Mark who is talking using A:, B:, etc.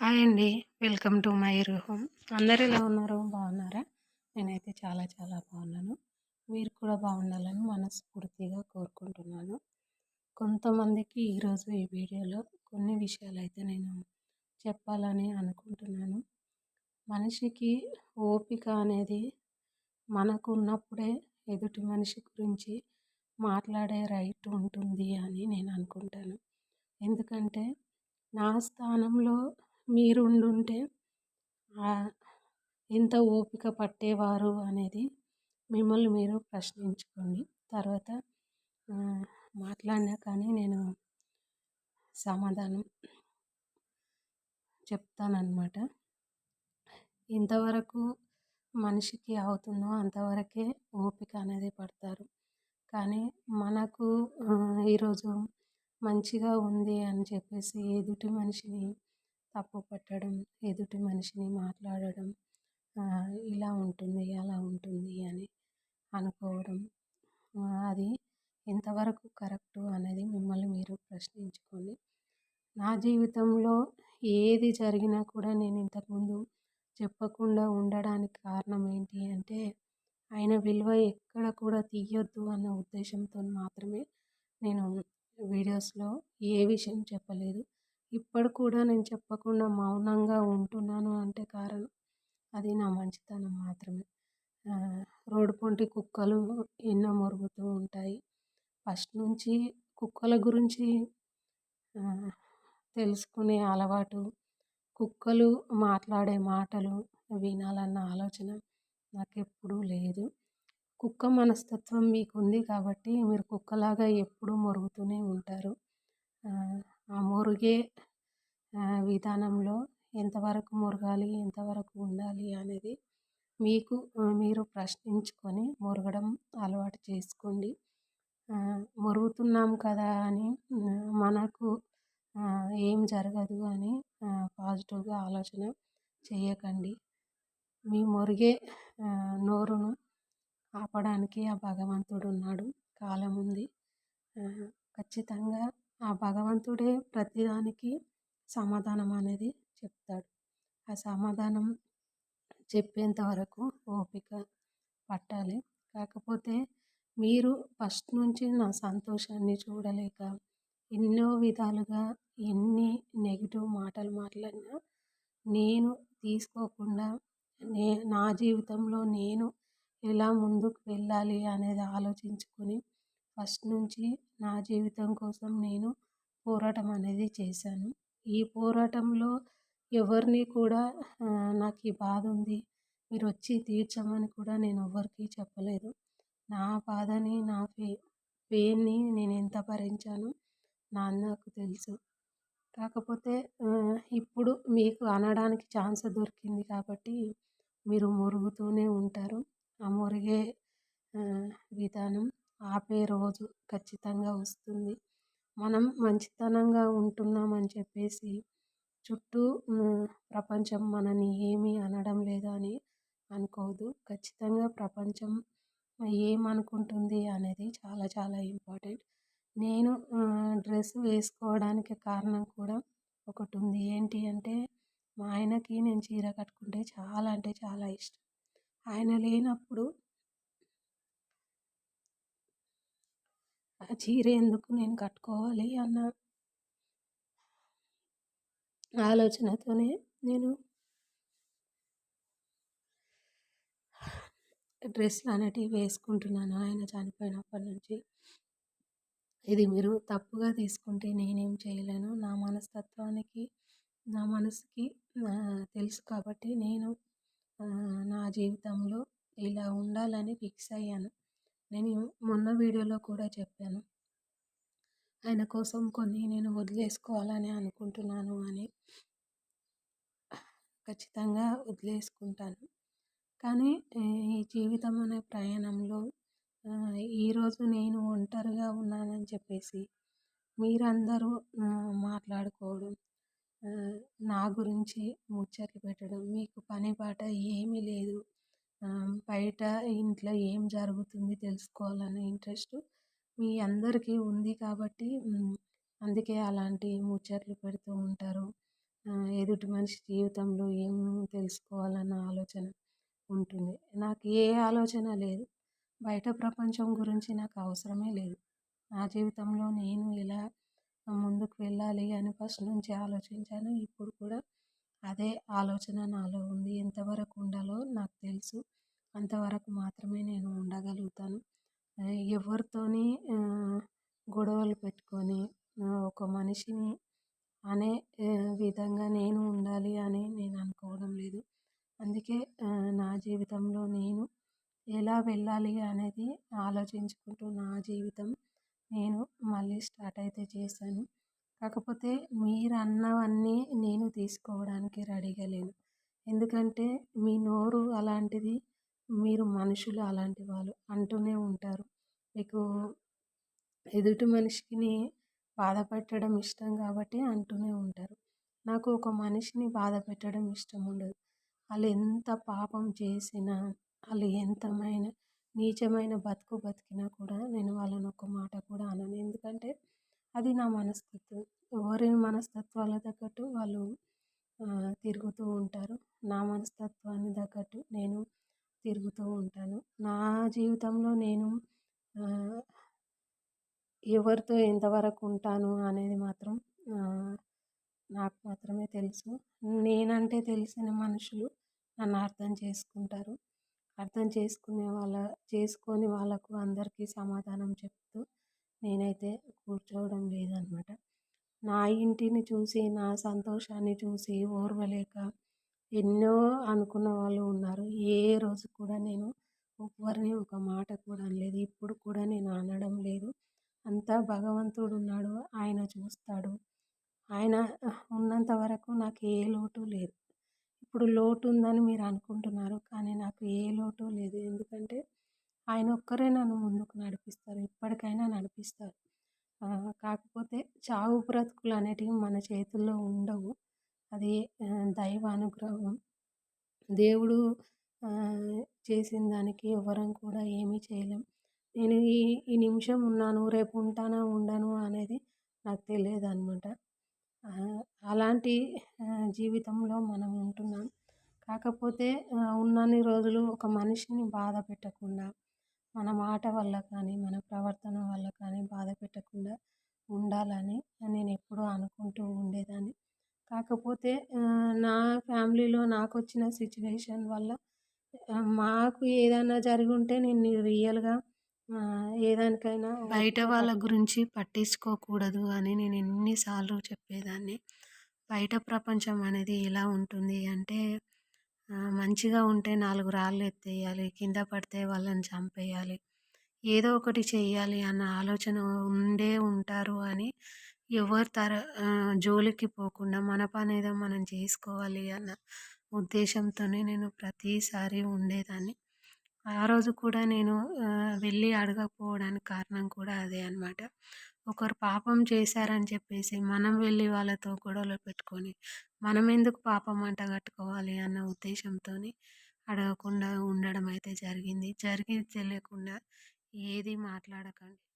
A: Hi అండి. Welcome to my home అందరు ఎలా ఉన్నారు? బాగున్నారా? నేనైతే చాలా చాలా బాగున్నాను. మీరు కూడా బాగుండాలని మనస్ఫూర్తిగా కోరుకుంటున్నాను. కొంతమందికి ఈరోజు ఈ వీడియోలో కొన్ని విషయాలు అయితే నేను చెప్పాలని అనుకుంటున్నాను. మనిషికి ఓపిక అనేది మనకు ఉన్నప్పుడే ఎదుటి మనిషి గురించి మాట్లాడే రైట్ ఉంటుంది అని నేను అనుకుంటాను. ఎందుకంటే నా స్థానంలో మీరు ఉండుంటే ఎంత ఓపిక పట్టేవారు అనేది మిమ్మల్ని మీరు ప్రశ్నించుకోండి. తర్వాత మాట్లాడినా కానీ నేను సమాధానం చెప్తానన్నమాట. ఇంతవరకు మనిషికి అవుతుందో అంతవరకే ఓపిక అనేది పడతారు. కానీ మనకు ఈరోజు మంచిగా ఉంది అని చెప్పేసి ఎదుటి మనిషిని తప్పు పట్టడం ఎదుటి మనిషిని మాట్లాడడం ఇలా ఉంటుంది అలా ఉంటుంది అని అనుకోవడం. అది ఎంతవరకు కరెక్టు అనేది మిమ్మల్ని మీరు ప్రశ్నించుకొని నా జీవితంలో ఏది జరిగినా కూడా నేను ఇంతకుముందు చెప్పకుండా ఉండడానికి కారణం ఏంటి అంటే ఆయన విలువ ఎక్కడ కూడా తీయొద్దు అన్న ఉద్దేశంతో మాత్రమే నేను వీడియోస్లో ఏ విషయం చెప్పలేదు. ఇప్పుడు కూడా నేను చెప్పకుండా మౌనంగా ఉంటున్నాను అంటే కారణం అది నా మంచితనం మాత్రమే. రోడ్డు పొంటి కుక్కలు ఎన్నో మొరుగుతూ ఉంటాయి. ఫస్ట్ నుంచి కుక్కల గురించి తెలుసుకునే అలవాటు కుక్కలు మాట్లాడే మాటలు వినాలన్న ఆలోచన నాకు ఎప్పుడూ లేదు. కుక్క మనస్తత్వం మీకు ఉంది కాబట్టి మీరు కుక్కలాగా ఎప్పుడూ మొరుగుతూనే ఉంటారు. ఆ మొరుగే విధానంలో ఎంతవరకు మురగాలి ఎంతవరకు ఉండాలి అనేది మీకు మీరు ప్రశ్నించుకొని మురగడం అలవాటు చేసుకోండి. మురుగుతున్నాం కదా అని మనకు ఏం జరగదు అని పాజిటివ్గా ఆలోచన చేయకండి. మీ మురిగే నోరును ఆపడానికి ఆ భగవంతుడు ఉన్నాడు కాలం ఉంది ఖచ్చితంగా ఆ భగవంతుడే ప్రతిదానికి సమాధానం అనేది చెప్తాడు. ఆ సమాధానం చెప్పేంత వరకు ఓపిక పట్టాలి. కాకపోతే మీరు ఫస్ట్ నుంచి నా సంతోషాన్ని చూడలేక ఎన్నో విధాలుగా ఎన్ని నెగిటివ్ మాటలు మాట్లాడినా నేను తీసుకోకుండా నే నా జీవితంలో నేను ఎలా ముందుకు వెళ్ళాలి అనేది ఆలోచించుకొని ఫస్ట్ నుంచి నా జీవితం కోసం నేను పోరాటం అనేది చేశాను. ఈ పోరాటంలో ఎవరిని కూడా నాకు ఈ బాధ ఉంది. మీరు వచ్చి తీర్చమని కూడా నేను ఎవరికి చెప్పలేదు. నా బాధని నా పే పెయిన్ని నేను ఎంత భరించానో నా నాకు తెలుసు. కాకపోతే ఇప్పుడు మీకు అనడానికి ఛాన్స్ దొరికింది కాబట్టి మీరు మురుగుతూనే ఉంటారు. ఆ మురిగే విధానం ఆపే రోజు ఖచ్చితంగా వస్తుంది. మనం మంచితనంగా ఉంటున్నామని చెప్పేసి చుట్టూ ప్రపంచం మనని ఏమీ అనడం లేదు అని అనుకోవద్దు. ఖచ్చితంగా ప్రపంచం ఏమనుకుంటుంది అనేది చాలా చాలా ఇంపార్టెంట్. నేను డ్రెస్ వేసుకోవడానికి కారణం కూడా ఒకటి ఉంది. ఏంటి అంటే మా ఆయనకి నేను చీర కట్టుకుంటే చాలా అంటే చాలా ఇష్టం. ఆయన లేనప్పుడు ఆ చీర ఎందుకు నేను కట్టుకోవాలి అన్న ఆలోచనతోనే నేను డ్రెస్లు అనేటివి వేసుకుంటున్నాను. ఆయన చనిపోయినప్పటి నుంచి. ఇది మీరు తప్పుగా తీసుకుంటే నేనేం చేయలేను. నా మనస్తత్వానికి నా మనసుకి తెలుసు కాబట్టి నేను నా జీవితంలో ఇలా ఉండాలని ఫిక్స్ అయ్యాను. నేను మొన్న వీడియోలో కూడా చెప్పాను. ఆయన కోసం కొన్ని నేను వదిలేసుకోవాలని అనుకుంటున్నాను అని. ఖచ్చితంగా వదిలేసుకుంటాను. కానీ ఈ జీవితం అనే ప్రయాణంలో ఈరోజు నేను ఒంటరిగా ఉన్నానని చెప్పేసి మీరందరూ మాట్లాడుకోవడం నా గురించి ముచ్చట్లు పెట్టడం మీకు పని పాట ఏమీ లేదు. బయట ఇంట్లో ఏం జరుగుతుంది తెలుసుకోవాలనే ఇంట్రెస్ట్ మీ అందరికీ ఉంది కాబట్టి అందుకే అలాంటి ముచ్చట్లు పెడుతూ ఉంటారు. ఎదుటి మనిషి జీవితంలో ఏం తెలుసుకోవాలన్న ఆలోచన ఉంటుంది. నాకు ఏ ఆలోచన లేదు. బయట ప్రపంచం గురించి నాకు అవసరమే లేదు. నా జీవితంలో నేను ఎలా ముందుకు వెళ్ళాలి అని ఫస్ట్ నుంచి ఆలోచించాను. ఇప్పుడు కూడా అదే ఆలోచన నాలో ఉంది. ఎంతవరకు ఉండాలో నాకు తెలుసు. అంతవరకు మాత్రమే నేను ఉండగలుగుతాను. ఎవరితోని గొడవలు పెట్టుకొని ఒక మనిషిని అనే విధంగా నేను ఉండాలి అని నేను అనుకోవడం లేదు. అందుకే నా జీవితంలో నేను ఎలా వెళ్ళాలి అనేది ఆలోచించుకుంటూ నా జీవితం నేను మళ్ళీ స్టార్ట్ అయితే చేశాను. కాకపోతే మీరు అన్నవన్నీ నేను తీసుకోవడానికి రెడీగా లేను. ఎందుకంటే మీ నోరు అలాంటిది మీరు మనుషులు అలాంటి వాళ్ళు అంటూనే ఉంటారు. మీకు ఎదుటి మనిషిని బాధ పెట్టడం ఇష్టం కాబట్టి అంటూనే ఉంటారు. నాకు ఒక మనిషిని బాధ పెట్టడం ఇష్టం ఉండదు. వాళ్ళు ఎంత పాపం చేసినా వాళ్ళు ఎంతమైన నీచమైన బతుకు బతికినా కూడా నేను వాళ్ళని ఒక మాట కూడా అనను. ఎందుకంటే అది నా మనస్తత్వం. ఎవరి మనస్తత్వాల తగ్గట్టు వాళ్ళు తిరుగుతూ ఉంటారు. నా మనస్తత్వాన్ని తగ్గట్టు నేను తిరుగుతూ ఉంటాను. నా జీవితంలో నేను ఎవరితో ఎంతవరకు ఉంటాను అనేది మాత్రం నాకు మాత్రమే తెలుసు. నేనంటే తెలిసిన మనుషులు నన్ను అర్థం చేసుకుంటారు. అర్థం చేసుకునే వాళ్ళ చేసుకొని వాళ్ళకు అందరికీ సమాధానం చెప్తూ నేనైతే కూర్చోవడం లేదనమాట. నా ఇంటిని చూసి నా సంతోషాన్ని చూసి ఓర్వలేక ఎన్నో అనుకున్న వాళ్ళు ఉన్నారు. ఏ రోజు కూడా నేను ఒకరిని ఒక మాట కూడా అనలేదు. ఇప్పుడు కూడా నేను అనడం లేదు. అంతా భగవంతుడు ఉన్నాడు. ఆయన చూస్తాడు. ఆయన ఉన్నంత వరకు నాకు ఏ లోటు లేదు. ఇప్పుడు లోటు ఉందని మీరు అనుకుంటున్నారు. కానీ నాకు ఏ లోటు లేదు. ఎందుకంటే ఆయన ఒక్కరే నన్ను ముందుకు నడిపిస్తారు. ఎప్పటికైనా నడిపిస్తారు. కాకపోతే చావు బ్రతుకులు అనేటివి మన చేతుల్లో ఉండవు. అది దైవ అనుగ్రహం. దేవుడు చేసిన దానికి ఎవరం కూడా ఏమీ చేయలేం. నేను ఈ ఈ నిమిషం ఉన్నాను రేపు ఉంటానా ఉండను అనేది నాకు తెలియదు అనమాట అలాంటి జీవితంలో మనం ఉంటున్నాం. కాకపోతే ఉన్నన్ని రోజులు ఒక మనిషిని బాధ పెట్టకుండా మన మాట వల్ల కానీ మన ప్రవర్తన వల్ల కానీ బాధ పెట్టకుండా ఉండాలని నేను ఎప్పుడూ అనుకుంటూ ఉండేదాన్ని. కాకపోతే నా ఫ్యామిలీలో నాకు వచ్చిన సిచ్యువేషన్ వల్ల మాకు ఏదైనా జరిగి ఉంటే నేను రియల్గా ఏదానికైనా బయట వాళ్ళ గురించి పట్టించుకోకూడదు అని నేను ఎన్నిసార్లు చెప్పేదాన్ని. బయట ప్రపంచం అనేది ఎలా ఉంటుంది అంటే మంచిగా ఉంటే నాలుగు రాళ్ళు ఎత్తేయాలి కింద పడితే వాళ్ళని చంపేయాలి ఏదో ఒకటి చేయాలి అన్న ఆలోచన ఉండే ఉంటారు అని ఎవరి తర జోలికి పోకుండా మన పని ఏదో మనం చేసుకోవాలి అన్న ఉద్దేశంతోనే నేను ప్రతిసారి ఉండేదాన్ని. ఆ రోజు కూడా నేను వెళ్ళి అడగకపోవడానికి కారణం కూడా అదే అనమాట ఒకరు పాపం చేశారని చెప్పేసి మనం వెళ్ళి వాళ్ళతో గొడవలు పెట్టుకొని మనం ఎందుకు పాపం అంట కట్టుకోవాలి అన్న ఉద్దేశంతో అడగకుండా ఉండడం అయితే జరిగింది. జరిగి తెలియకుండా ఏది మాట్లాడకండి.